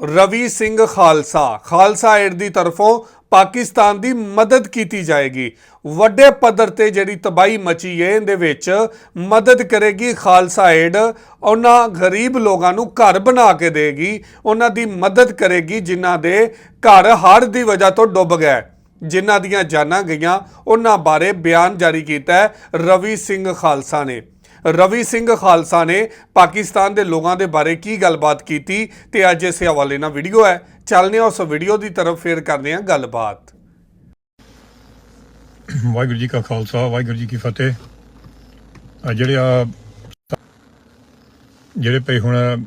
Ravi Singh Khalsa. Khalsa aid ਦੀ ਤਰਫੋਂ ਪਾਕਿਸਤਾਨ ਦੀ ਮਦਦ ਕੀਤੀ ਜਾਏਗੀ। ਵੱਡੇ ਪੱਧਰ ਤੇ ਜਿਹੜੀ ਤਬਾਹੀ ਮਚੀ ਹੈ ਇਹਦੇ ਵਿੱਚ ਮਦਦ ਕਰੇਗੀ ਖਾਲਸਾ ਏਡ ਉਹਨਾਂ ਗਰੀਬ ਲੋਕਾਂ ਨੂੰ ਘਰ ਬਣਾ ਕੇ ਦੇਗੀ, ਉਹਨਾਂ ਦੀ ਮਦਦ ਕਰੇਗੀ, ਜਿਨ੍ਹਾਂ ਦੇ ਘਰ ਹੜ੍ਹ ਦੀ ਵਜ੍ਹਾ ਤੋਂ ਡੁੱਬ ਗਏ। ਜਿਨ੍ਹਾਂ ਦੀਆਂ ਜਾਨਾਂ ਗਈਆਂ, ਉਹਨਾਂ ਬਾਰੇ ਬਿਆਨ ਜਾਰੀ ਕੀਤਾ ਰਵੀ ਸਿੰਘ ਖਾਲਸਾ ਨੇ। ਰਵੀ ਸਿੰਘ ਖਾਲਸਾ ਨੇ ਪਾਕਿਸਤਾਨ ਦੇ ਲੋਕਾਂ ਦੇ ਬਾਰੇ ਕੀ ਗੱਲਬਾਤ ਕੀਤੀ ਤੇ ਅੱਜ ਇਸੇ ਹਵਾਲੇ ਨਾਲ ਵੀਡੀਓ ਹੈ। ਚੱਲਨੇ ਹਾਂ ਉਸ ਵੀਡੀਓ ਦੀ ਤਰਫ, ਫੇਰ ਕਰਦੇ ਹਾਂ ਗੱਲਬਾਤ। ਵਾਹਿਗੁਰੂ ਜੀ ਕਾ ਖਾਲਸਾ, ਵਾਹਿਗੁਰੂ ਜੀ ਕੀ ਫਤਿਹ। ਆ ਜਿਹੜੇ ਆ ਜਿਹੜੇ ਪਈ ਹੁਣ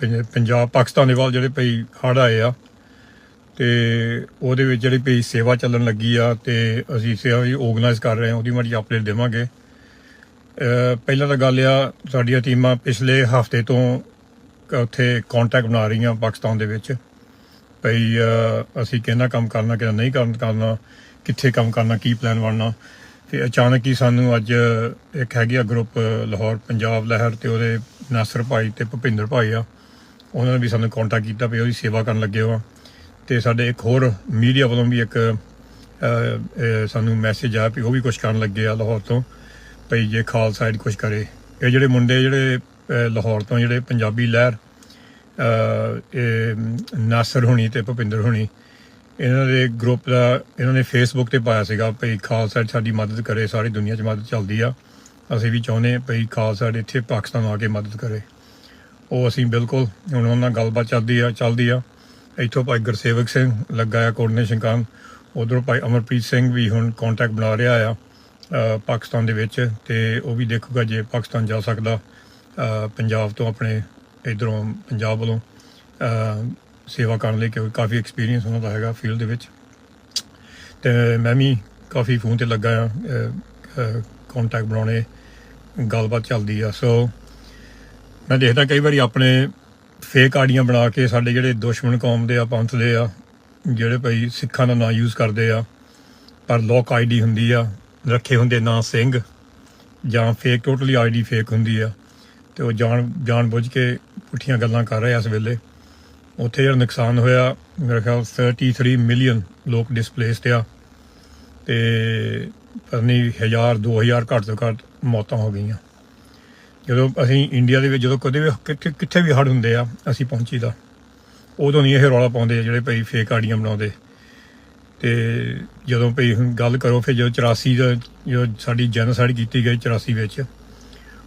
ਪੰਜ- ਪੰਜਾਬ, ਪਾਕਿਸਤਾਨ ਦੇ ਵੱਲ ਜਿਹੜੇ ਪਈ ਹੜ੍ਹ ਆਏ ਆ, ਤੇ ਉਹਦੇ ਵਿੱਚ ਜਿਹੜੀ ਪਈ ਸੇਵਾ ਚੱਲਣ ਲੱਗੀ ਆ, ਤੇ ਅਸੀਂ ਸੇਵਾ ਵੀ ਆਰਗੇਨਾਈਜ਼ ਕਰ ਰਹੇ ਹਾਂ, ਉਹਦੀ ਮਾੜੀ ਅਪਡੇਟ ਦੇਵਾਂਗੇ। ਪਹਿਲਾਂ ਤਾਂ ਗੱਲ ਆ, ਸਾਡੀਆਂ ਟੀਮਾਂ ਪਿਛਲੇ ਹਫ਼ਤੇ ਤੋਂ ਉੱਥੇ ਕੰਟੈਕਟ ਬਣਾ ਰਹੀਆਂ ਪਾਕਿਸਤਾਨ ਦੇ ਵਿੱਚ ਭਈ ਅਸੀਂ ਕਿਹਨਾਂ ਕੰਮ ਕਰਨਾ, ਕਿਹਨਾਂ ਨਹੀਂ ਕਰਨਾ ਕਿੱਥੇ ਕੰਮ ਕਰਨਾ, ਕੀ ਪਲਾਨ ਬਣਨਾ। ਤੇ ਅਚਾਨਕ ਹੀ ਸਾਨੂੰ ਅੱਜ ਇੱਕ ਹੈਗੀ ਆ ਗਰੁੱਪ ਲਾਹੌਰ ਪੰਜਾਬ ਲਹਿਰ ਤੇ ਉਹਦੇ ਨਾਸਰ ਭਾਈ ਤੇ ਭੁਪਿੰਦਰ ਭਾਈ ਆ, ਉਹਨਾਂ ਨੇ ਵੀ ਸਾਨੂੰ ਕੰਟੈਕਟ ਕੀਤਾ ਵੀ ਉਹਦੀ ਸੇਵਾ ਕਰਨ ਲੱਗੇ ਹੋ ਤੇ ਸਾਡੇ ਇੱਕ ਹੋਰ ਮੀਡੀਆ ਵੱਲੋਂ ਵੀ ਇੱਕ ਸਾਨੂੰ ਮੈਸੇਜ ਆਇਆ ਵੀ ਉਹ ਵੀ ਕੁਝ ਕਰਨ ਲੱਗੇ ਆ ਲਾਹੌਰ ਤੋਂ। ਭਈ ਜੇ ਖਾਲਸਾ ਏਡ ਕੁਝ ਕਰੇ। ਇਹ ਜਿਹੜੇ ਮੁੰਡੇ, ਜਿਹੜੇ ਲਾਹੌਰ ਤੋਂ ਜਿਹੜੇ ਪੰਜਾਬੀ ਲਹਿਰ ਇਹ ਨਾਸਰ ਹੁਣੀ ਤੇ ਭੁਪਿੰਦਰ ਹੁਣੀ, ਇਹਨਾਂ ਦੇ ਗਰੁੱਪ ਦਾ, ਇਹਨਾਂ ਨੇ ਫੇਸਬੁੱਕ ਤੇ ਪਾਇਆ ਸੀਗਾ ਭਈ ਖਾਲਸਾ ਸਾਡੀ ਮਦਦ ਕਰੇ, ਸਾਰੀ ਦੁਨੀਆ 'ਚ ਮਦਦ ਚੱਲਦੀ ਆ। ਅਸੀਂ ਵੀ ਚਾਹੁੰਦੇ ਹਾਂ ਭਈ ਖਾਲਸਾ ਇੱਥੇ ਪਾਕਿਸਤਾਨ ਆ ਕੇ ਮਦਦ ਕਰੇ। ਉਹ ਅਸੀਂ ਬਿਲਕੁਲ, ਹੁਣ ਉਹਨਾਂ ਨਾਲ ਗੱਲਬਾਤ ਚੱਲਦੀ ਆ ਚੱਲਦੀ ਆ। ਇੱਥੋਂ ਭਾਈ ਗੁਰਸੇਵਕ ਸਿੰਘ, ਲੱਗਾ ਆ ਕੋਆਰਡੀਨੇਸ਼ਨ ਕੰਮ। ਉਧਰੋਂ ਭਾਈ ਅਮਰਪ੍ਰੀਤ ਸਿੰਘ ਵੀ ਹੁਣ ਕੰਟੈਕਟ ਬਣਾ ਰਿਹਾ ਆ। ਪਾਕਿਸਤਾਨ ਦੇ ਵਿੱਚ ਤੇ ਉਹ ਵੀ ਦੇਖੂਗਾ ਜੇ ਪਾਕਿਸਤਾਨ ਜਾ ਸਕਦਾ ਪੰਜਾਬ ਤੋਂ ਆਪਣੇ ਇਧਰੋਂ ਪੰਜਾਬ ਵੱਲੋਂ ਸੇਵਾ ਕਰਨ ਲਈ ਕਿਉਂਕਿ ਕਾਫੀ ਐਕਸਪੀਰੀਅੰਸ ਉਹਨਾਂ ਦਾ ਹੈਗਾ ਫੀਲਡ ਦੇ ਵਿੱਚ। ਤੇ ਮੈਂ ਵੀ ਕਾਫੀ ਫੋਨ ਤੇ ਲੱਗਾ ਆ ਕੰਟੈਕਟ ਬਣਾਉਣੇ, ਗੱਲਬਾਤ ਚੱਲਦੀ ਆ। ਸੋ ਮੈਂ ਦੇਖਦਾ ਕਈ ਵਾਰੀ ਆਪਣੇ ਫੇਕ ਆਡੀਆਂ ਬਣਾ ਕੇ ਸਾਡੇ ਜਿਹੜੇ ਦੁਸ਼ਮਣ ਕੌਮ ਦੇ ਆ ਪੰਥ ਦੇ ਆ, ਜਿਹੜੇ ਭਾਈ ਸਿੱਖਾਂ ਦਾ ਨਾਂ ਯੂਜ਼ ਕਰਦੇ ਆ, ਪਰ ਲੋਕ ਆਈਡੀ ਹੁੰਦੀ ਆ ਰੱਖੇ ਹੁੰਦੇ ਨਾਂ ਸਿੰਘ ਜਾਂ ਫੇਕ ਟੋਟਲੀ ਆਈਡੀ ਫੇਕ ਹੁੰਦੀ ਆ। ਤੇ ਉਹ ਜਾਣ ਜਾਣ ਬੁੱਝ ਕੇ ਪੁੱਠੀਆਂ ਗੱਲਾਂ ਕਰ ਰਹੇ ਇਸ ਵੇਲੇ। ਉੱਥੇ ਜਿਹੜਾ ਨੁਕਸਾਨ ਹੋਇਆ, ਮੇਰੇ ਖਿਆਲ 33 ਮਿਲੀਅਨ ਲੋਕ ਡਿਸਪਲੇਸਡ ਆ। ਤੇ ਪਤਾ ਨਹੀਂ 1000 2000 ਘੱਟ ਤੋਂ ਘੱਟ ਮੌਤਾਂ ਹੋ ਗਈਆਂ। ਜਦੋਂ ਅਸੀਂ ਇੰਡੀਆ ਦੇ ਵਿੱਚ, ਜਦੋਂ ਕਦੇ ਵੀ, ਕਿੱਥੇ ਕਿੱਥੇ ਵੀ ਹੜ੍ਹ ਹੁੰਦੇ ਆ, ਅਸੀਂ ਪਹੁੰਚੀਦਾ। ਉਦੋਂ ਨਹੀਂ ਇਹ ਰੌਲਾ ਪਾਉਂਦੇ ਜਿਹੜੇ ਭਈ ਫੇਕ ਆਡੀਆਂ ਬਣਾਉਂਦੇ। ਤੇ ਜਦੋਂ ਭਈ ਹੁਣ ਗੱਲ ਕਰੋ ਫਿਰ ਜਦੋਂ 84 ਦਾ ਜੋ ਸਾਡੀ ਜੈਨੋਸਾਈਡ ਕੀਤੀ ਗਈ 84 ਵਿੱਚ,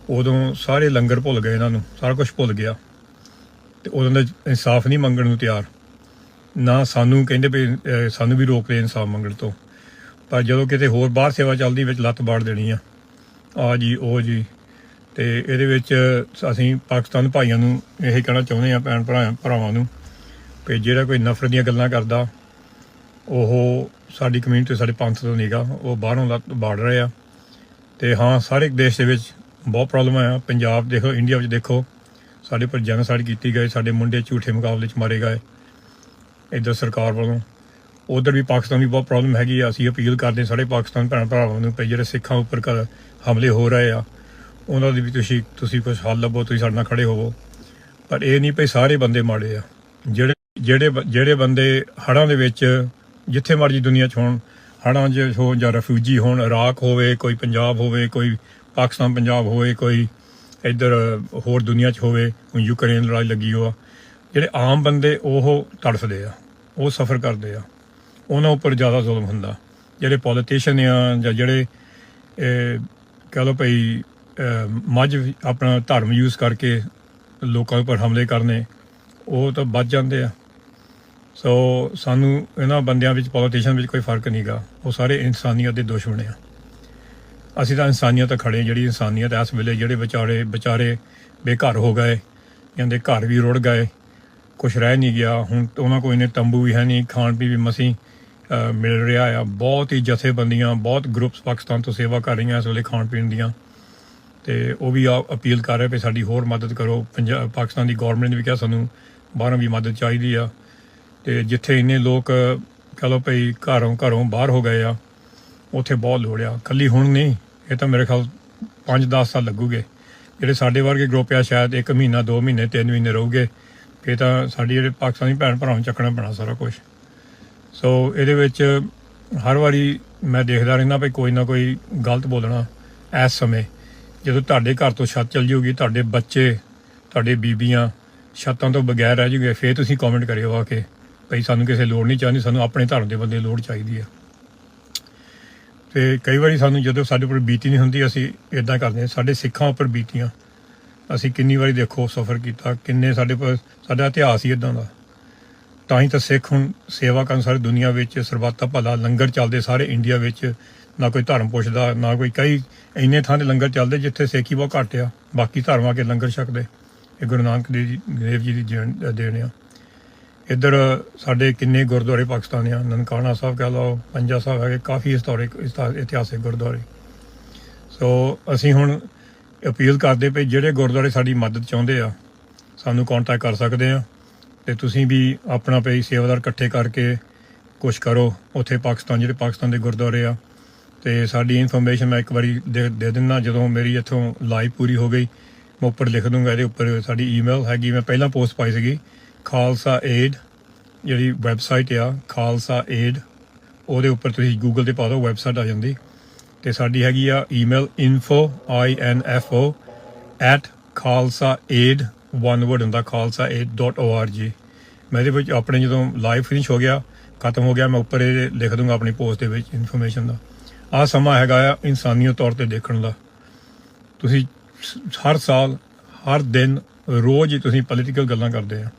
ਉਦੋਂ ਸਾਰੇ ਲੰਗਰ ਭੁੱਲ ਗਏ ਇਹਨਾਂ ਨੂੰ, ਸਾਰਾ ਕੁਝ ਭੁੱਲ ਗਿਆ। ਤੇ ਉਦੋਂ ਦਾ ਇਨਸਾਫ ਨਹੀਂ ਮੰਗਣ ਨੂੰ ਤਿਆਰ। ਨਾ ਸਾਨੂੰ ਕਹਿੰਦੇ ਵੀ ਸਾਨੂੰ ਵੀ ਰੋਕ ਰਹੇ ਇਨਸਾਫ ਮੰਗਣ ਤੋਂ। ਪਰ ਜਦੋਂ ਕਿਤੇ ਹੋਰ ਬਾਹਰ ਸੇਵਾ ਚੱਲਦੀ ਵਿੱਚ ਲੱਤ ਬਾੜ ਦੇਣੀ ਆ ਆ ਜੀ, ਉਹ ਜੀ। ਤੇ ਇਹਦੇ ਵਿੱਚ ਅਸੀਂ ਪਾਕਿਸਤਾਨ ਭਾਈਆਂ ਨੂੰ ਇਹ ਕਹਿਣਾ ਚਾਹੁੰਦੇ ਆ, ਭੈਣ ਭਰਾ ਭਰਾਵਾਂ ਨੂੰ ਕਿ ਜਿਹੜਾ ਕੋਈ ਨਫ਼ਰਤ ਦੀਆਂ ਗੱਲਾਂ ਕਰਦਾ ਉਹ ਸਾਡੀ ਕਮਿਊਨਿਟੀ ਸਾਡੇ ਪੰਥ ਤੋਂ ਨਹੀਂਗਾ ਉਹ ਬਾਹਰੋਂ ਲੱਤ ਬਾੜ ਰਹੇ ਆ। ਤੇ ਹਾਂ, ਸਾਰੇ ਦੇਸ਼ ਦੇ ਵਿੱਚ ਬਹੁਤ ਪ੍ਰੋਬਲਮ ਆ ਪੰਜਾਬ ਦੇਖੋ ਇੰਡੀਆ ਵਿੱਚ ਦੇਖੋ, ਸਾਡੇ ਪਰ ਜਨਸਾਈਡ ਕੀਤੀ ਗਏ ਸਾਡੇ ਮੁੰਡੇ ਝੂਠੇ ਮੁਕਾਬਲੇ 'ਚ ਮਾਰੇ ਗਏ ਇੱਧਰ ਸਰਕਾਰ ਵੱਲੋਂ। ਉਧਰ ਵੀ ਪਾਕਿਸਤਾਨ ਵੀ ਬਹੁਤ ਪ੍ਰੋਬਲਮ ਹੈਗੀ ਆ। ਅਸੀਂ ਅਪੀਲ ਕਰਦੇ ਹਾਂ ਸਾਰੇ ਪਾਕਿਸਤਾਨ ਭੈਣ ਭਰਾਵਾਂ ਨੂੰ ਕਿ ਜਿਹੜੇ ਸਿੱਖਾਂ ਉੱਪਰ ਕਰ ਹਮਲੇ ਹੋ ਰਹੇ ਆ, ਉਹਨਾਂ ਦੀ ਵੀ ਤੁਸੀਂ ਤੁਸੀਂ ਕੁਝ ਹੱਲ ਲੱਭੋ, ਤੁਸੀਂ ਸਾਡੇ ਨਾਲ ਖੜੇ ਹੋਵੋ। ਪਰ ਇਹ ਨਹੀਂ ਭਈ ਸਾਰੇ ਬੰਦੇ ਮਾੜੇ ਆ। ਜਿਹੜੇ ਜਿਹੜੇ ਬ- ਜਿਹੜੇ ਬੰਦੇ ਹੜ੍ਹਾਂ ਦੇ ਵਿੱਚ ਜਿੱਥੇ ਮਰਜ਼ੀ ਦੁਨੀਆ 'ਚ ਹੋਣ। ਹੜ੍ਹਾਂ 'ਚ ਹੋ ਜਾਂ ਰੈਫਿਊਜੀ ਹੋਣ ਇਰਾਕ ਹੋਵੇ ਕੋਈ ਪੰਜਾਬ ਹੋਵੇ ਕੋਈ ਪਾਕਿਸਤਾਨ ਪੰਜਾਬ ਹੋਵੇ ਕੋਈ ਇੱਧਰ ਹੋਰ ਦੁਨੀਆ 'ਚ ਹੋਵੇ ਹੁਣ ਯੂਕਰੇਨ ਲੜਾਈ ਲੱਗੀ ਹੋ ਆ ਜਿਹੜੇ ਆਮ ਬੰਦੇ ਉਹ ਤੜਫਦੇ ਆ ਉਹ ਸਫਰ ਕਰਦੇ ਆ। ਉਹਨਾਂ ਉੱਪਰ ਜ਼ਿਆਦਾ ਜ਼ੁਲਮ ਹੁੰਦਾ। ਜਿਹੜੇ ਪੋਲੀਟੀਸ਼ੀਅਨ ਆ ਜਾਂ ਜਿਹੜੇ ਇਹ, ਕਹਿ ਲਓ ਭਈ ਮੱਝ ਆਪਣਾ ਧਰਮ ਯੂਜ਼ ਕਰਕੇ ਲੋਕਾਂ ਉੱਪਰ ਹਮਲੇ ਕਰਨੇ ਉਹ ਤਾਂ ਬਚ ਜਾਂਦੇ ਆ। ਸੋ ਸਾਨੂੰ ਇਹਨਾਂ ਬੰਦਿਆਂ ਵਿੱਚ ਪੋਲੀਟੀਸ਼ੀਅਨ ਵਿੱਚ ਕੋਈ ਫ਼ਰਕ ਨਹੀਂਗਾ ਉਹ ਸਾਰੇ ਇਨਸਾਨੀਅਤ ਦੇ ਦੁਸ਼ਮਣ ਆ। ਅਸੀਂ ਤਾਂ ਇਨਸਾਨੀਅਤ ਖੜੇ ਜਿਹੜੀ ਇਨਸਾਨੀਅਤ ਇਸ ਵੇਲੇ ਜਿਹੜੇ ਵਿਚਾਰੇ ਵਿਚਾਰੇ ਬੇਘਰ ਹੋ ਗਏ, ਕਹਿੰਦੇ ਘਰ ਵੀ ਰੁੜ ਗਏ ਕੁਝ ਰਹਿ ਨਹੀਂ ਗਿਆ। ਹੁਣ ਉਹਨਾਂ ਕੋਲ ਨੇ ਤੰਬੂ ਵੀ ਹੈ ਨਹੀਂ ਖਾਣ ਪੀ ਵੀ ਮਸੀਂ ਮਿਲ ਰਿਹਾ ਆ। ਬਹੁਤ ਹੀ ਜਥੇਬੰਦੀਆਂ, ਬਹੁਤ ਗਰੁੱਪਸ ਪਾਕਿਸਤਾਨ ਤੋਂ ਸੇਵਾ ਕਰ ਰਹੀਆਂ ਇਸ ਵੇਲੇ ਖਾਣ ਪੀਣ ਦੀਆਂ। ਤੇ ਉਹ ਵੀ ਆ ਅਪੀਲ ਕਰ ਰਹੇ ਵੀ ਸਾਡੀ ਹੋਰ ਮਦਦ ਕਰੋ। ਪੰਜਾਬ ਪਾਕਿਸਤਾਨ ਦੀ ਗਵਰਨਮੈਂਟ ਨੇ ਵੀ ਕਿਹਾ ਸਾਨੂੰ ਬਾਹਰੋਂ ਵੀ ਮਦਦ ਚਾਹੀਦੀ ਆ। ਤੇ ਜਿੱਥੇ ਇੰਨੇ ਲੋਕ, ਕਹ ਲਓ ਭਈ ਘਰੋਂ ਘਰੋਂ ਬਾਹਰ ਹੋ ਗਏ ਆ, ਉੱਥੇ ਬਹੁਤ ਲੋੜ ਆ। ਕੱਲੀ ਹੁਣ ਨਹੀਂ, ਇਹ ਤਾਂ ਮੇਰੇ ਖਿਆਲ 5-10 ਸਾਲ ਲੱਗੂਗੇ। ਜਿਹੜੇ ਸਾਡੇ ਵਰਗੇ ਗਰੁੱਪ ਆ, ਸ਼ਾਇਦ 1 ਮਹੀਨਾ 2 ਮਹੀਨੇ 3 ਮਹੀਨੇ ਰਹੂਗੇ। ਫੇ ਤਾਂ ਸਾਡੀ ਜਿਹੜੇ ਪਾਕਿਸਤਾਨੀ ਭੈਣ ਭਰਾਵਾਂ ਨੂੰ ਚੱਕਣਾ ਪੈਣਾ ਸਾਰਾ ਕੁਝ ਸੋ ਇਹਦੇ ਵਿੱਚ ਹਰ ਵਾਰੀ ਮੈਂ ਦੇਖਦਾ ਰਹਿੰਦਾ ਵੀ ਕੋਈ ਨਾ ਕੋਈ ਗਲਤ ਬੋਲਣਾ ਇਸ ਸਮੇਂ। ਜਦੋਂ ਤੁਹਾਡੇ ਘਰ ਤੋਂ ਛੱਤ ਚਲ ਜੂਗੀ, ਤੁਹਾਡੇ ਬੱਚੇ, ਤੁਹਾਡੇ ਬੀਬੀਆਂ ਛੱਤਾਂ ਤੋਂ ਬਗੈਰ ਰਹਿ ਜੂਗੇ, ਫੇਰ ਤੁਸੀਂ ਕਮੈਂਟ ਕਰਿਓ ਆ ਕੇ। ਭਈ ਸਾਨੂੰ ਕਿਸੇ ਲੋੜ ਨਹੀਂ, ਚਾਹੀਦੀ ਸਾਨੂੰ ਆਪਣੇ ਧਰਮ ਦੇ ਬੰਦੇ ਲੋੜ ਚਾਹੀਦੀ ਆ। ਤੇ ਕਈ ਵਾਰੀ ਸਾਨੂੰ ਜਦੋਂ ਸਾਡੇ ਉੱਪਰ ਬੀਤੀ ਨਹੀਂ ਹੁੰਦੀ, ਅਸੀਂ ਇਦਾਂ ਕਰਦੇ ਹਾਂ, ਸਾਡੇ ਸਿੱਖਾਂ ਉੱਪਰ ਬੀਤੀਆਂ। ਅਸੀਂ ਕਿੰਨੀ ਵਾਰੀ ਦੇਖੋ, ਸਫ਼ਰ ਕੀਤਾ, ਕਿੰਨੇ ਸਾਡੇ ਪਰ ਸਾਡਾ ਇਤਿਹਾਸ ਹੀ ਇਦਾਂ ਦਾ। ਤਾਂ ਹੀ ਤਾਂ ਸਿੱਖ ਹੁਣ ਸੇਵਾ ਕਰਨ ਸਾਰੀ ਦੁਨੀਆ ਵਿੱਚ ਸਰਬੱਤਾ ਭਲਾ ਲੰਗਰ ਚੱਲਦੇ ਸਾਰੇ ਇੰਡੀਆ ਵਿੱਚ। ਨਾ ਕੋਈ ਧਰਮ ਪੁੱਛਦਾ, ਨਾ ਕੋਈ ਕਈ ਇੰਨੇ ਥਾਂ ਤੇ ਲੰਗਰ ਚੱਲਦੇ ਜਿੱਥੇ ਸਿੱਖੀ ਬਹੁਤ ਘੱਟ ਆ। ਬਾਕੀ ਧਰਮਾਂ ਕੇ ਲੰਗਰ ਛਕਦੇ। ਇਹ ਗੁਰੂ ਨਾਨਕ ਦੇਵ ਜੀ ਦੇਵ ਜੀ ਦੀ ਜਨ- ਦੇਣ ਆ। ਇੱਧਰ ਸਾਡੇ ਕਿੰਨੇ ਗੁਰਦੁਆਰੇ ਪਾਕਿਸਤਾਨ ਆ, ਨਨਕਾਣਾ ਸਾਹਿਬ ਕਹ ਲਓ ਪੰਜਾ ਸਾਹਿਬ ਹੈਗੇ, ਕਾਫੀ ਹਿਸਟੋਰਿਕ ਇਤਿਹਾਸਿਕ ਗੁਰਦੁਆਰੇ। ਸੋ ਅਸੀਂ ਹੁਣ ਅਪੀਲ ਕਰਦੇ ਪਏ, ਜਿਹੜੇ ਗੁਰਦੁਆਰੇ ਸਾਡੀ ਮਦਦ ਚਾਹੁੰਦੇ ਆ, ਸਾਨੂੰ ਕੰਟੈਕਟ ਕਰ ਸਕਦੇ ਆ, ਤੇ ਤੁਸੀਂ ਵੀ ਆਪਣਾ ਪਈ ਸੇਵਾਦਾਰ ਇਕੱਠੇ ਕਰਕੇ ਕੁਝ ਕਰੋ, ਉੱਥੇ ਪਾਕਿਸਤਾਨ, ਜਿਹੜੇ ਪਾਕਿਸਤਾਨ ਦੇ ਗੁਰਦੁਆਰੇ ਆ। ਤੇ ਸਾਡੀ ਇਨਫੋਰਮੇਸ਼ਨ ਮੈਂ ਇੱਕ ਵਾਰੀ ਦੇ ਦੇ ਦਿੰਦਾ ਜਦੋਂ ਮੇਰੀ ਇੱਥੋਂ ਲਾਈਵ ਪੂਰੀ ਹੋ ਗਈ, ਮੈਂ ਉੱਪਰ ਲਿਖ ਦੂੰਗਾ, ਇਹਦੇ ਉੱਪਰ ਸਾਡੀ ਈਮੇਲ ਹੈਗੀ, ਮੈਂ ਪਹਿਲਾਂ ਪੋਸਟ ਪਾਈ ਸੀਗੀ। ਖਾਲਸਾ ਏਡ ਜਿਹੜੀ ਵੈਬਸਾਈਟ ਆ, ਖਾਲਸਾ ਏਡ, ਉਹਦੇ ਉੱਪਰ ਤੁਸੀਂ ਗੂਗਲ ਤੇ ਪਾ ਦਿਓ ਵੈਬਸਾਈਟ ਆ ਜਾਂਦੀ। ਤੇ ਸਾਡੀ ਹੈਗੀ ਆ email info, i n f o @khalsaaid one word ਹੁੰਦਾ khalsaaid.org ਮੈਂ ਇਹਦੇ ਵਿੱਚ ਆਪਣੇ ਜਦੋਂ ਲਾਈਵ ਫਿਨਿਸ਼ ਹੋ ਗਿਆ, ਖਤਮ ਹੋ ਗਿਆ, ਮੈਂ ਉੱਪਰ ਇਹ ਲਿਖ ਦੂੰਗਾ ਆਪਣੀ ਪੋਸਟ ਦੇ ਵਿੱਚ ਇਨਫੋਰਮੇਸ਼ਨ ਦਾ। ਆ ਸਮਾਂ ਹੈਗਾ ਆ ਇਨਸਾਨੀਅਤ ਤੌਰ ਤੇ ਦੇਖਣ ਦਾ। ਤੁਸੀਂ ਹਰ ਸਾਲ, ਹਰ ਦਿਨ ਰੋਜ਼ ਹੀ ਤੁਸੀਂ ਪੋਲੀਟੀਕਲ ਗੱਲਾਂ ਕਰਦੇ ਆ।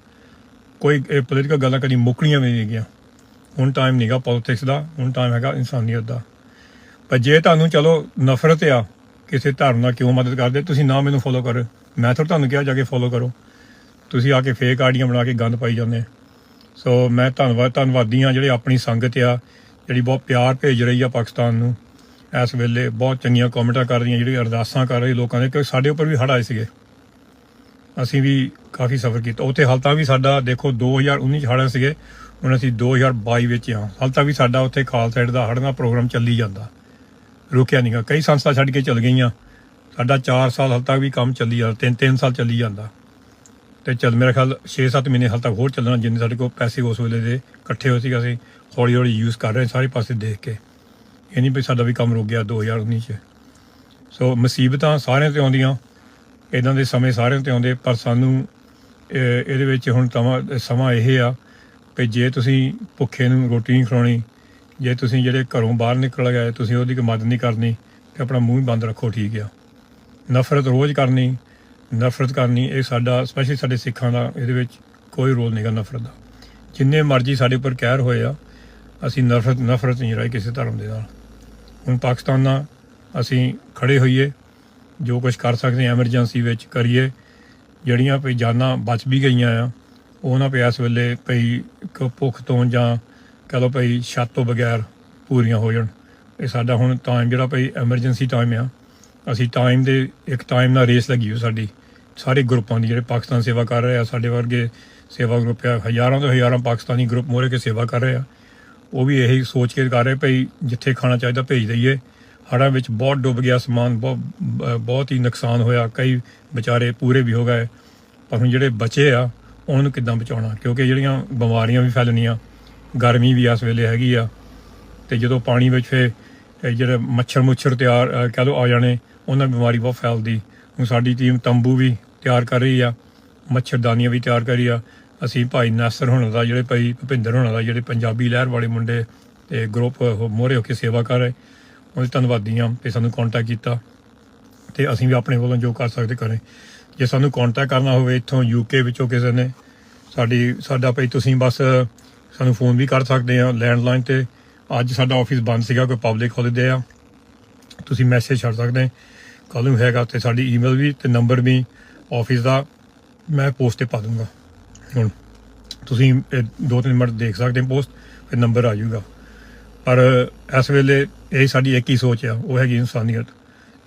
ਕੋਈ ਇਹ ਪੋਲੀਟੀਕਲ ਗੱਲਾਂ ਕਦੀ ਮੁੱਕਣੀਆਂ ਵੀ ਨਹੀਂ ਗਈਆਂ ਹੁਣ ਟਾਈਮ ਨਹੀਂਗਾ ਪੋਲਿਟਿਕਸ ਦਾ, ਹੁਣ ਟਾਈਮ ਹੈਗਾ ਇਨਸਾਨੀਅਤ ਦਾ। ਪਰ ਜੇ ਤੁਹਾਨੂੰ ਚਲੋ ਨਫ਼ਰਤ ਆ ਕਿਸੇ ਧਰਮ ਨਾਲ ਕਿਉਂ ਮਦਦ ਕਰਦੇ, ਤੁਸੀਂ ਨਾ ਮੈਨੂੰ ਫੋਲੋ ਕਰੋ। ਮੈਂ ਤਾਂ ਤੁਹਾਨੂੰ ਕਿਹਾ ਜਾ ਕੇ ਫੋਲੋ ਕਰੋ। ਤੁਸੀਂ ਆ ਕੇ ਫੇਕ ਆਈਡੀਆਂ ਬਣਾ ਕੇ ਗੰਦ ਪਾਈ ਜਾਂਦੇ। ਸੋ ਮੈਂ ਧੰਨਵਾਦ, ਧੰਨਵਾਦੀ ਆ ਜਿਹੜੇ ਆਪਣੀ ਸੰਗਤ ਆ, ਜਿਹੜੀ ਬਹੁਤ ਪਿਆਰ ਭੇਜ ਰਹੀ ਆ ਪਾਕਿਸਤਾਨ ਨੂੰ। ਇਸ ਵੇਲੇ ਬਹੁਤ ਚੰਗੀਆਂ ਕਮੈਂਟਾਂ ਕਰ ਰਹੀਆਂ ਜਿਹੜੀ ਅਰਦਾਸਾਂ ਕਰ ਰਹੀ ਲੋਕਾਂ ਦੇ ਕਿ ਸਾਡੇ ਉੱਪਰ ਵੀ ਹੜ੍ਹ ਆਏ ਸੀਗੇ। ਅਸੀਂ ਵੀ ਕਾਫੀ ਸਫ਼ਰ ਕੀਤਾ। ਉੱਥੇ ਹਾਲ ਤਾਂ ਵੀ ਸਾਡਾ, ਦੇਖੋ 2019 ਚ ਹੜ੍ਹ ਸੀਗੇ, ਹੁਣ ਅਸੀਂ 2022 ਵਿੱਚ ਹਾਂ ਹਾਲ ਤਾਂ ਵੀ ਸਾਡਾ ਉੱਥੇ ਖਾਲਸਾ ਸਾਈਡ ਦਾ ਹੜ੍ਹ ਪ੍ਰੋਗਰਾਮ ਚੱਲੀ ਜਾਂਦਾ। ਰੁਕਿਆ ਨਹੀਂਗਾ ਕਈ ਸੰਸਥਾ ਛੱਡ ਕੇ ਚਲ ਗਈਆਂ। ਸਾਡਾ 4 ਸਾਲ ਹਾਲ ਤੱਕ ਵੀ ਕੰਮ ਚੱਲੀ ਜਾਂਦਾ, ਤਿੰਨ ਤਿੰਨ ਸਾਲ ਚੱਲੀ ਜਾਂਦਾ। ਤੇ ਚੱਲ, ਮੇਰਾ ਖਿਆਲ 6-7 ਮਹੀਨੇ ਹਾਲ ਤੱਕ ਹੋਰ ਚੱਲਣਾ, ਜਿੰਨੇ ਸਾਡੇ ਕੋਲ ਪੈਸੇ ਉਸ ਵੇਲੇ ਦੇ ਇਕੱਠੇ ਹੋਏ ਸੀਗੇ ਅਸੀਂ ਹੌਲੀ ਹੌਲੀ ਯੂਜ਼ ਕਰ ਰਹੇ ਸਾਰੇ ਪਾਸੇ ਦੇਖ ਕੇ। ਇਹ ਨਹੀਂ ਵੀ ਸਾਡਾ ਵੀ ਕੰਮ ਰੁਕ ਗਿਆ 2019 ਚ। ਸੋ ਮੁਸੀਬਤਾਂ ਸਾਰਿਆਂ ਤੇ ਆਉਂਦੀਆਂ। ਇਦਾਂ ਦੇ ਸਮੇਂ ਸਾਰਿਆਂ ਤੇ ਆਉਂਦੇ, ਪਰ ਸਾਨੂੰ ਇਹ- ਇਹਦੇ ਵਿੱਚ ਹੁਣ ਤਮਾ ਸਮਾਂ ਇਹ ਆ ਕਿ ਜੇ ਤੁਸੀਂ ਭੁੱਖੇ ਨੂੰ ਰੋਟੀ ਨਹੀਂ ਖਵਾਉਣੀ, ਜੇ ਤੁਸੀਂ ਜਿਹੜੇ ਘਰੋਂ ਬਾਹਰ ਨਿਕਲ ਗਏ, ਤੁਸੀਂ ਉਹਦੀ ਕੋਈ ਮਦਦ ਨਹੀਂ ਕਰਨੀ, ਤੇ ਆਪਣਾ ਮੂੰਹ ਹੀ ਬੰਦ ਰੱਖੋ, ਠੀਕ ਆ। ਨਫ਼ਰਤ ਰੋਜ਼ ਕਰਨੀ, ਨਫ਼ਰਤ ਕਰਨੀ, ਇਹ ਸਾਡਾ ਸਪੈਸ਼ਲੀ ਸਾਡੇ ਸਿੱਖਾਂ ਦਾ, ਇਹਦੇ ਵਿੱਚ ਕੋਈ ਰੋਲ ਨਹੀਂਗਾ ਨਫ਼ਰਤ ਦਾ। ਜਿੰਨੇ ਮਰਜ਼ੀ ਸਾਡੇ ਉੱਪਰ ਕਹਿਰ ਹੋਏ ਆ, ਅਸੀਂ ਨਫ਼ਰਤ ਨਫ਼ਰਤ ਨਹੀਂ ਰਹੀ ਕਿਸੇ ਧਰਮ ਦੇ ਨਾਲ। ਹੁਣ ਪਾਕਿਸਤਾਨ ਨਾਲ ਅਸੀਂ ਖੜੇ ਹੋਈਏ ਜੋ ਕੁਝ ਕਰ ਸਕਦੇ ਹਾਂ ਐਮਰਜੈਂਸੀ ਵਿੱਚ ਕਰੀਏ। ਜਿਹੜੀਆਂ ਭਈ ਜਾਨਾਂ ਬਚ ਵੀ ਗਈਆਂ ਆ, ਉਹ ਨਾ ਭਈ ਇਸ ਵੇਲੇ ਭਈ ਇੱਕ ਭੁੱਖ ਤੋਂ ਜਾਂ ਕਹ ਲਓ ਭਈ ਛੱਤ ਤੋਂ ਬਗੈਰ ਪੂਰੀਆਂ ਹੋ ਜਾਣ। ਇਹ ਸਾਡਾ ਹੁਣ ਟਾਈਮ ਜਿਹੜਾ ਭਈ ਐਮਰਜੈਂਸੀ ਟਾਈਮ ਆ, ਅਸੀਂ ਟਾਈਮ ਦੇ ਇੱਕ ਟਾਈਮ ਨਾਲ ਰੇਸ ਲੱਗੀ ਹੋ ਸਾਡੀ। ਸਾਰੇ ਗਰੁੱਪਾਂ ਦੀ ਜਿਹੜੇ ਪਾਕਿਸਤਾਨ ਸੇਵਾ ਕਰ ਰਹੇ ਆ, ਸਾਡੇ ਵਰਗੇ ਸੇਵਾ ਗਰੁੱਪ ਆ, ਹਜ਼ਾਰਾਂ ਤੋਂ ਹਜ਼ਾਰਾਂ ਪਾਕਿਸਤਾਨੀ ਗਰੁੱਪ ਮੋਰੇ ਕੇ ਸੇਵਾ ਕਰ ਰਹੇ ਆ। ਉਹ ਵੀ ਇਹੀ ਸੋਚ ਕੇ ਕਰ ਰਹੇ ਭਈ ਜਿੱਥੇ ਖਾਣਾ ਚਾਹੀਦਾ ਭੇਜ ਦਈਏ। ਹੜ੍ਹਾਂ ਵਿੱਚ ਬਹੁਤ ਡੁੱਬ ਗਿਆ, ਸਮਾਨ ਬਹੁਤ ਬਹੁਤ ਹੀ ਨੁਕਸਾਨ ਹੋਇਆ, ਕਈ ਵਿਚਾਰੇ ਪੂਰੇ ਵੀ ਹੋ ਗਏ। ਪਰ ਹੁਣ ਜਿਹੜੇ ਬਚੇ ਆ, ਉਹਨਾਂ ਨੂੰ ਕਿੱਦਾਂ ਬਚਾਉਣਾ? ਕਿਉਂਕਿ ਜਿਹੜੀਆਂ ਬਿਮਾਰੀਆਂ ਵੀ ਫੈਲਣੀਆਂ, ਗਰਮੀ ਵੀ ਇਸ ਵੇਲੇ ਹੈਗੀ ਆ। ਤੇ ਜਦੋਂ ਪਾਣੀ ਵਿੱਚ ਫੇ ਇਹ ਜਿਹੜੇ ਮੱਛਰ ਮੁੱਛਰ ਤਿਆਰ, ਅਹ ਕਹਿ ਲਓ ਆ ਜਾਣੇ, ਉਹਨਾਂ ਬਿਮਾਰੀ ਬਹੁਤ ਫੈਲਦੀ। ਹੁਣ ਸਾਡੀ ਟੀਮ ਤੰਬੂ ਵੀ ਤਿਆਰ ਕਰ ਰਹੀ ਆ, ਮੱਛਰਦਾਨੀਆਂ ਵੀ ਤਿਆਰ ਕਰ ਰਹੀ ਆ। ਅਸੀਂ ਭਾਈ ਨਾਸਰ ਹੋਣਾ ਦਾ, ਜਿਹੜੇ ਭਾਈ ਭੁਪਿੰਦਰ ਹੋਣਾ ਦਾ, ਜਿਹੜੇ ਪੰਜਾਬੀ ਲਹਿਰ ਵਾਲੇ ਮੁੰਡੇ ਤੇ ਗਰੁੱਪ ਮੋਹਰੇ ਹੋ ਕੇ ਸੇਵਾ ਕਰ ਰਹੇ। ਉਹਦੇ ਧੰਨਵਾਦੀ ਹਾਂ ਤੇ ਸਾਨੂੰ ਕੰਟੈਕਟ ਕੀਤਾ ਤੇ ਅਸੀਂ ਵੀ ਆਪਣੇ ਵੱਲੋਂ ਜੋ ਕਰ ਸਕਦੇ ਕਰੇ। ਜੇ ਸਾਨੂੰ ਕੰਟੈਕਟ ਕਰਨਾ ਹੋਵੇ ਇੱਥੋਂ ਯੂਕੇ ਵਿੱਚੋਂ ਕਿਸੇ ਨੇ, ਸਾਡੀ, ਸਾਡਾ ਭਾਈ ਤੁਸੀਂ ਬਸ ਸਾਨੂੰ ਫੋਨ ਵੀ ਕਰ ਸਕਦੇ ਆ ਲੈਂਡਲਾਈਨ ਤੇ। ਅੱਜ ਸਾਡਾ ਆਫਿਸ ਬੰਦ ਸੀਗਾ, ਕੋਈ ਪਬਲਿਕ ਹੌਲੀਡੇ ਆ। ਤੁਸੀਂ ਮੈਸੇਜ ਛੱਡ ਸਕਦੇ ਕੱਲ ਨੂੰ ਹੈਗਾ ਤੇ ਸਾਡੀ ਈਮੇਲ ਵੀ ਤੇ ਨੰਬਰ ਵੀ ਆਫਿਸ ਦਾ ਮੈਂ ਪੋਸਟ ਤੇ ਪਾ ਦੂੰਗਾ। ਹੁਣ ਤੁਸੀਂ ਇਹ ਦੋ ਤਿੰਨ ਮਿੰਟ ਦੇਖ ਸਕਦੇ ਪੋਸਟ ਫਿਰ ਨੰਬਰ ਆ ਜਾਊਗਾ। ਪਰ ਇਸ ਵੇਲੇ ਇਹ ਸਾਡੀ ਇੱਕ ਹੀ ਸੋਚ ਆ, ਉਹ ਹੈਗੀ ਇਨਸਾਨੀਅਤ।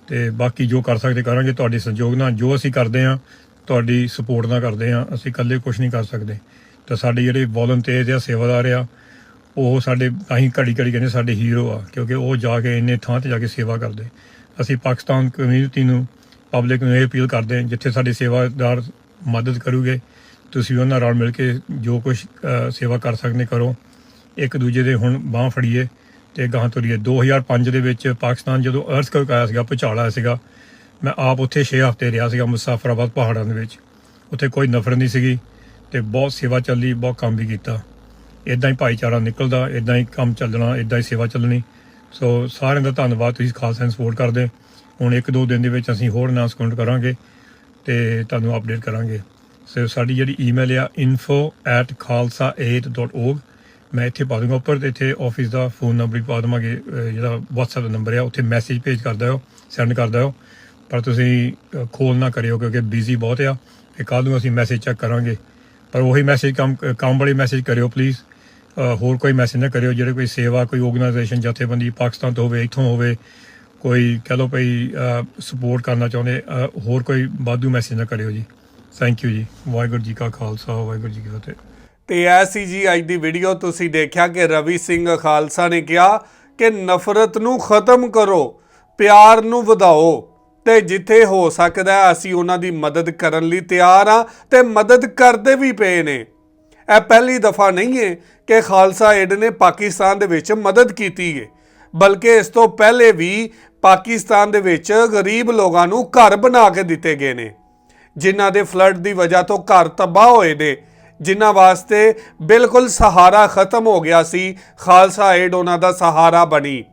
ਤੇ ਬਾਕੀ ਜੋ ਕਰ ਸਕਦੇ ਕਰਾਂਗੇ, ਤੁਹਾਡੇ ਸੰਯੋਗ ਨਾਲ ਜੋ ਅਸੀਂ ਕਰਦੇ ਆ ਤੁਹਾਡੀ ਸਪੋਰਟ ਨਾਲ ਕਰਦੇ ਆ ਅਸੀਂ ਇਕੱਲੇ ਕੁਝ ਨਹੀਂ ਕਰ ਸਕਦੇ। ਤਾਂ ਸਾਡੇ ਜਿਹੜੇ ਵੋਲੰਟੀਅਰ ਆ, ਸੇਵਾਦਾਰ ਆ, ਉਹ ਸਾਡੇ ਅਸੀਂ ਘੜੀ ਘੜੀ ਕਹਿੰਦੇ ਸਾਡੇ ਹੀਰੋ ਆ, ਕਿਉਂਕਿ ਉਹ ਜਾ ਕੇ ਇੰਨੇ ਥਾਂ ਤੇ ਜਾ ਕੇ ਸੇਵਾ ਕਰਦੇ। ਅਸੀਂ ਪਾਕਿਸਤਾਨ ਕਮਿਊਨਿਟੀ ਨੂੰ ਪਬਲਿਕ ਨੂੰ ਇਹ ਅਪੀਲ ਕਰਦੇ ਹਾਂ, ਜਿੱਥੇ ਸਾਡੇ ਸੇਵਾਦਾਰ ਮਦਦ ਕਰੂਗੇ, ਤੁਸੀਂ ਉਹਨਾਂ ਨਾਲ ਮਿਲ ਕੇ ਜੋ ਕੁਝ ਸੇਵਾ ਕਰ ਸਕਦੇ ਕਰੋ, ਇੱਕ ਦੂਜੇ ਦੇ ਹੁਣ ਬਾਹ ਫੜੀਏ। ਤੇ ਗਾਂ ਤੁਰੀਏ 2005 ਦੇ ਵਿੱਚ ਪਾਕਿਸਤਾਨ ਜਦੋਂ ਅਰਥਕਵਿਕ ਆਇਆ ਸੀਗਾ, ਭੁਚਾਲ ਆਇਆ ਸੀਗਾ, ਮੈਂ ਆਪ ਉੱਥੇ 6 ਹਫ਼ਤੇ ਰਿਹਾ ਸੀਗਾ ਮੁਸਾਫਰਾਬਾਦ ਪਹਾੜਾਂ ਦੇ ਵਿੱਚ। ਉੱਥੇ ਕੋਈ ਨਫ਼ਰਤ ਨਹੀਂ ਸੀਗੀ ਤੇ ਬਹੁਤ ਸੇਵਾ ਚੱਲੀ, ਬਹੁਤ ਕੰਮ ਵੀ ਕੀਤਾ। ਇਦਾਂ ਹੀ ਭਾਈਚਾਰਾ ਨਿਕਲਦਾ ਇਦਾਂ ਹੀ ਕੰਮ ਚੱਲਣਾ ਇਦਾਂ ਹੀ ਸੇਵਾ ਚੱਲਣੀ। ਸੋ ਸਾਰਿਆਂ ਦਾ ਧੰਨਵਾਦ, ਤੁਸੀਂ ਖਾਲਸਾ ਸਪੋਰਟ ਕਰਦੇ। ਹੁਣ ਇੱਕ ਦੋ ਦਿਨ ਦੇ ਵਿੱਚ ਅਸੀਂ ਹੋਰ ਅਨਾਉਂਸਮੈਂਟ ਕਰਾਂਗੇ ਤੇ ਤੁਹਾਨੂੰ ਅਪਡੇਟ ਕਰਾਂਗੇ। ਸੋ ਸਾਡੀ ਜਿਹੜੀ ਈਮੇਲ ਆ info@khalsa8.org ਮੈਂ ਇੱਥੇ ਪਾ ਦੂੰਗਾ ਉੱਪਰ ਤੇ ਇੱਥੇ ਆਫਿਸ ਦਾ ਫੋਨ ਨੰਬਰ ਵੀ ਪਾ ਦਵਾਂਗੇ ਜਿਹੜਾ WhatsApp ਦਾ ਨੰਬਰ ਆ ਉੱਥੇ ਮੈਸੇਜ ਭੇਜ ਕਰਦਾ ਹੋ ਸੈਂਡ ਕਰਦਾ ਹੋ ਪਰ ਤੁਸੀਂ ਅਹ, ਖੋਲ ਨਾ ਕਰਿਓ ਕਿਉਂਕਿ ਬਿਜ਼ੀ ਬਹੁਤ ਆ ਤੇ ਕੱਲ ਨੂੰ ਅਸੀਂ ਮੈਸੇਜ ਚੈੱਕ ਕਰਾਂਗੇ। ਪਰ ਉਹੀ ਮੈਸੇਜ ਕੰਮ ਕੰਮ ਵਾਲੇ ਮੈਸੇਜ ਕਰਿਓ ਪਲੀਜ਼ ਹੋਰ ਕੋਈ ਮੈਸੇਜ ਨਾ ਕਰਿਓ ਜਿਹੜੇ ਕੋਈ ਸੇਵਾ ਕੋਈ ਆਰਗੇਨਾਈਜੇਸ਼ਨ ਜਥੇਬੰਦੀ ਪਾਕਿਸਤਾਨ ਤੋਂ ਹੋਵੇ ਇੱਥੋਂ ਹੋਵੇ ਕੋਈ ਕਹ ਲਓ ਭਈ ਸਪੋਰਟ ਕਰਨਾ ਚਾਹੁੰਦੇ ਹੋਰ ਕੋਈ ਬਾਦੂ ਮੈਸੇਜ ਨਾ ਕਰਿਓ ਜੀ। ਥੈਂਕ ਯੂ ਜੀ। ਵਾਹਿਗੁਰੂ ਜੀ ਕਾ ਖਾਲਸਾ ਵਾਹਿਗੁਰੂ ਜੀ ਕੀ ਫਤਿਹ। ਤੇ ਐ ਸੀ ਜੀ ਅੱਜ ਦੀ ਵੀਡੀਓ ਤੁਸੀਂ ਦੇਖਿਆ ਕਿ ਰਵੀ ਸਿੰਘ ਖਾਲਸਾ ਨੇ ਕਿਹਾ ਕਿ ਨਫ਼ਰਤ ਨੂੰ ਖਤਮ ਕਰੋ, ਪਿਆਰ ਨੂੰ ਵਧਾਓ ਤੇ ਜਿੱਥੇ ਹੋ ਸਕਦਾ ਅਸੀਂ ਉਹਨਾਂ ਦੀ ਮਦਦ ਕਰਨ ਲਈ ਤਿਆਰ ਆ ਤੇ ਮਦਦ ਕਰਦੇ ਵੀ ਪਏ ਨੇ। ਇਹ ਪਹਿਲੀ ਦਫਾ ਨਹੀਂ ਹੈ ਕਿ ਖਾਲਸਾ ਏਡ ਨੇ ਪਾਕਿਸਤਾਨ ਦੇ ਵਿੱਚ ਮਦਦ ਕੀਤੀ ਹੈ, ਬਲਕਿ ਇਸ ਤੋਂ ਪਹਿਲੇ ਵੀ ਪਾਕਿਸਤਾਨ ਦੇ ਵਿੱਚ ਗਰੀਬ ਲੋਕਾਂ ਨੂੰ ਘਰ ਬਣਾ ਕੇ ਦਿੱਤੇ ਗਏ ਨੇ, ਜਿਨ੍ਹਾਂ ਦੇ ਫਲੱਡ ਦੀ ਵਜ੍ਹਾ ਤੋਂ ਘਰ ਤਬਾਹ ਹੋਏ ਨੇ। ਜਿਨ੍ਹਾਂ ਵਾਸਤੇ ਬਿਲਕੁਲ ਸਹਾਰਾ ਖਤਮ ਹੋ ਗਿਆ ਸੀ, ਖਾਲਸਾ ਏਡ ਉਹਨਾਂ ਦਾ ਸਹਾਰਾ ਬਣੀ।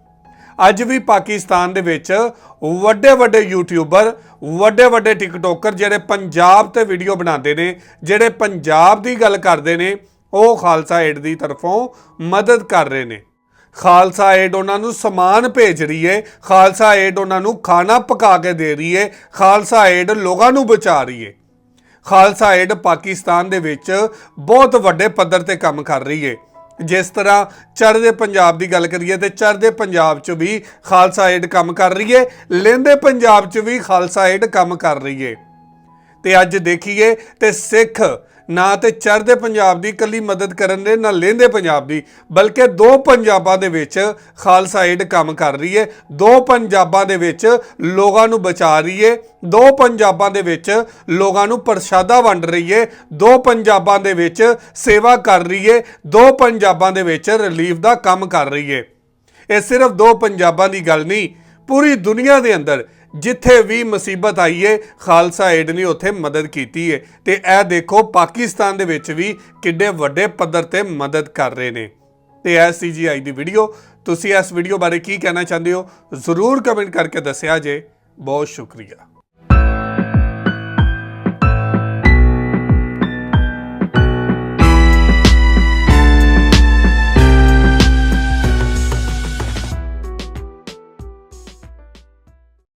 ਅੱਜ ਵੀ ਪਾਕਿਸਤਾਨ ਦੇ ਵਿੱਚ ਵੱਡੇ ਵੱਡੇ ਯੂਟਿਊਬਰ ਵੱਡੇ ਵੱਡੇ ਟਿਕਟੋਕਰ ਜਿਹੜੇ ਪੰਜਾਬ ਤੇ ਵੀਡੀਓ ਬਣਾਉਂਦੇ ਨੇ, ਜਿਹੜੇ ਪੰਜਾਬ ਦੀ ਗੱਲ ਕਰਦੇ ਨੇ, ਉਹ ਖਾਲਸਾ ਏਡ ਦੀ ਤਰਫੋਂ ਮਦਦ ਕਰ ਰਹੇ ਨੇ। ਖਾਲਸਾ ਏਡ ਉਹਨਾਂ ਨੂੰ ਸਮਾਨ ਭੇਜ ਰਹੀ ਹੈ ਖਾਲਸਾ ਏਡ ਉਹਨਾਂ ਨੂੰ ਖਾਣਾ ਪਕਾ ਕੇ ਦੇ ਰਹੀ ਹੈ ਖਾਲਸਾ ਏਡ ਲੋਕਾਂ ਨੂੰ ਬਚਾ ਰਹੀ ਹੈ ਖਾਲਸਾ ਏਡ ਪਾਕਿਸਤਾਨ ਦੇ ਵਿੱਚ ਬਹੁਤ ਵੱਡੇ ਪੱਧਰ ਤੇ ਕੰਮ ਕਰ ਰਹੀ ਹੈ ਜਿਸ ਤਰ੍ਹਾਂ ਚੜ੍ਹਦੇ ਪੰਜਾਬ ਦੀ ਗੱਲ ਕਰੀਏ ਤੇ ਚੜ੍ਹਦੇ ਪੰਜਾਬ 'ਚ ਵੀ ਖਾਲਸਾ ਏਡ ਕੰਮ ਕਰ ਰਹੀ ਹੈ ਲਹਿੰਦੇ ਪੰਜਾਬ 'ਚ ਵੀ ਖਾਲਸਾ ਏਡ ਕੰਮ ਕਰ ਰਹੀ ਹੈ ਤੇ ਅੱਜ ਦੇਖੀਏ ਤੇ ਸਿੱਖ ਨਾ ਤੇ ਚੜ੍ਹਦੇ ਪੰਜਾਬ ਦੀ ਇਕੱਲੀ ਮਦਦ ਕਰਨ ਦੇ, ਨਾ ਲਹਿੰਦੇ ਪੰਜਾਬ ਦੀ, ਬਲਕਿ ਦੋ ਪੰਜਾਬਾਂ ਦੇ ਵਿੱਚ ਖਾਲਸਾ ਏਡ ਕੰਮ ਕਰ ਰਹੀ ਹੈ ਦੋ ਪੰਜਾਬਾਂ ਦੇ ਵਿੱਚ ਲੋਕਾਂ ਨੂੰ ਬਚਾ ਰਹੀ ਹੈ ਦੋ ਪੰਜਾਬਾਂ ਦੇ ਵਿੱਚ ਲੋਕਾਂ ਨੂੰ ਪ੍ਰਸ਼ਾਦਾ ਵੰਡ ਰਹੀ ਹੈ ਦੋ ਪੰਜਾਬਾਂ ਦੇ ਵਿੱਚ ਸੇਵਾ ਕਰ ਰਹੀ ਹੈ ਦੋ ਪੰਜਾਬਾਂ ਦੇ ਵਿੱਚ ਰਿਲੀਫ ਦਾ ਕੰਮ ਕਰ ਰਹੀ ਹੈ ਇਹ ਸਿਰਫ ਦੋ ਪੰਜਾਬਾਂ ਦੀ ਗੱਲ ਨਹੀਂ, ਪੂਰੀ ਦੁਨੀਆ ਦੇ ਅੰਦਰ ਜਿੱਥੇ ਵੀ ਮੁਸੀਬਤ ਆਈ ਏ, ਖਾਲਸਾ ਏਡ ਨੇ ਉੱਥੇ ਮਦਦ ਕੀਤੀ ਏ। ਤੇ ਇਹ ਦੇਖੋ, ਪਾਕਿਸਤਾਨ ਦੇ ਵਿੱਚ ਵੀ ਕਿੱਡੇ ਵੱਡੇ ਪੱਧਰ ਤੇ ਮਦਦ ਕਰ ਰਹੇ ਨੇ। ਤੇ ਇਹ ਸੀ ਜੀ ਅੱਜ ਦੀ ਵੀਡੀਓ ਤੁਸੀਂ ਇਸ ਵੀਡੀਓ ਬਾਰੇ ਕੀ ਕਹਿਣਾ ਚਾਹੁੰਦੇ ਹੋ? ਜ਼ਰੂਰ ਕਮੈਂਟ ਕਰਕੇ ਦੱਸਿਆ ਜੇ। ਬਹੁਤ ਸ਼ੁਕਰੀਆ।